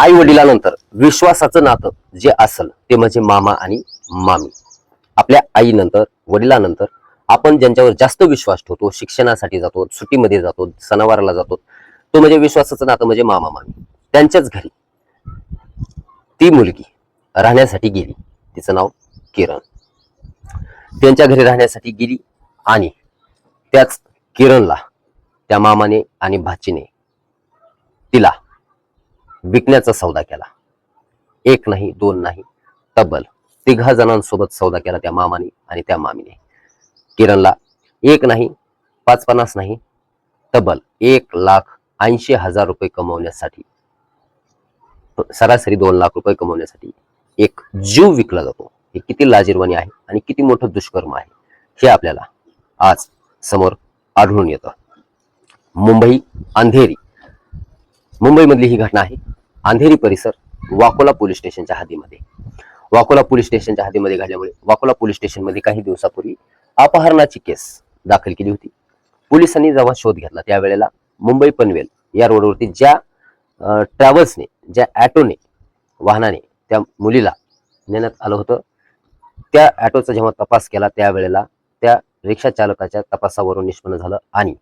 आई वडिलांनंतर विश्वासाचं नातं जे असल ते म्हणजे मामा आणि मामी. आपल्या आईनंतर वडिलांनंतर आपण ज्यांच्यावर जास्त विश्वास ठेवतो शिक्षणासाठी जातो सुट्टीमध्ये जातो सणावाराला जातो तो म्हणजे विश्वासाचं नातं म्हणजे मामा मामी. त्यांच्याच घरी ती मुलगी राहण्यासाठी गेली. तिचं नाव किरण. त्यांच्या घरी राहण्यासाठी गेली आणि त्याच किरणला त्या मामाने आणि भाचीने तिला विकण्याचा सौदा केला. एक नाही दोन नाही तब्बल तिघा जणांसोबत सौदा केला त्या मामाने आणि त्या मामीने. किरणला एक नाही पाच पन्नास नाही तब्बल एक लाख ऐंशी हजार रुपये कमवण्यासाठी सरासरी दोन लाख रुपये कमवण्यासाठी एक जीव विकला जातो. हे किती लाजीरवाणी आहे आणि किती मोठं दुष्कर्म आहे. हे आपल्याला आज समोर आढळून येतं. मुंबई अंधेरी. मुंबईमधली ही घटना आहे. अंधेरी परिसर वाकोला पोलीस स्टेशनच्या हद्दीमध्ये. वाकोला पोलीस स्टेशनच्या हद्दीमध्ये घाल्यामुळे वाकोला पोलीस स्टेशनमध्ये काही दिवसापूर्वी अपहरणाची केस दाखल केली होती. पोलिसांनी जेव्हा शोध घेतला त्यावेळेला मुंबई पनवेल या रोडवरती ज्या ट्रॅव्हल्सने ज्या ॲटोने वाहनाने त्या मुलीला नेण्यात आलं होतं त्या ॲटोचा जेव्हा तपास केला त्यावेळेला त्या रिक्षा चालकाच्या तपासावरून निष्पन्न झालं आणि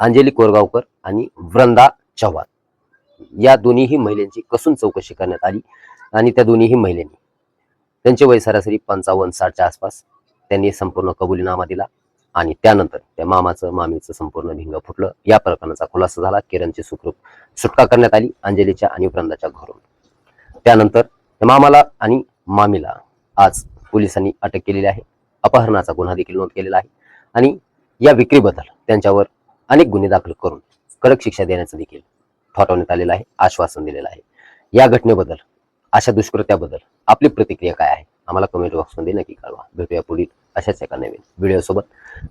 अंजली कोरगावकर आणि वृंदा चव्हाण या दोन्हीही महिलांची कसून चौकशी करण्यात आली आणि त्या दोन्हीही महिलांनी त्यांचे वय सरासरी पंचावन्न साठच्या आसपास त्यांनी संपूर्ण कबुलीनामा दिला आणि त्यानंतर त्या मामाचं मामीचं संपूर्ण भिंग फुटलं. या प्रकरणाचा खुलासा झाला. किरणची सुखरूप सुटका करण्यात आली अंजलीच्या आणि वृंदाच्या घरून. त्यानंतर मामाला आणि मामीला आज पोलिसांनी अटक केलेली आहे. अपहरणाचा गुन्हा देखील नोंद केलेला आहे आणि या विक्रीबद्दल त्यांच्यावर अनेक गुन्हे दाखल करून कडक शिक्षा देण्याचं देखील ठरवण्यात आलेलं आहे आश्वासन दिलेलं आहे. या घटनेबद्दल अशा दुष्कृत्याबद्दल आपली प्रतिक्रिया काय आहे आम्हाला कमेंट बॉक्समध्ये नक्की कळवा. भेटूया पुढील अशाच एका नवीन व्हिडिओसोबत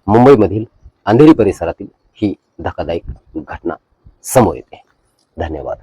मुंबईमधील अंधेरी परिसरातील ही धक्कादायक घटना समोर येते. धन्यवाद.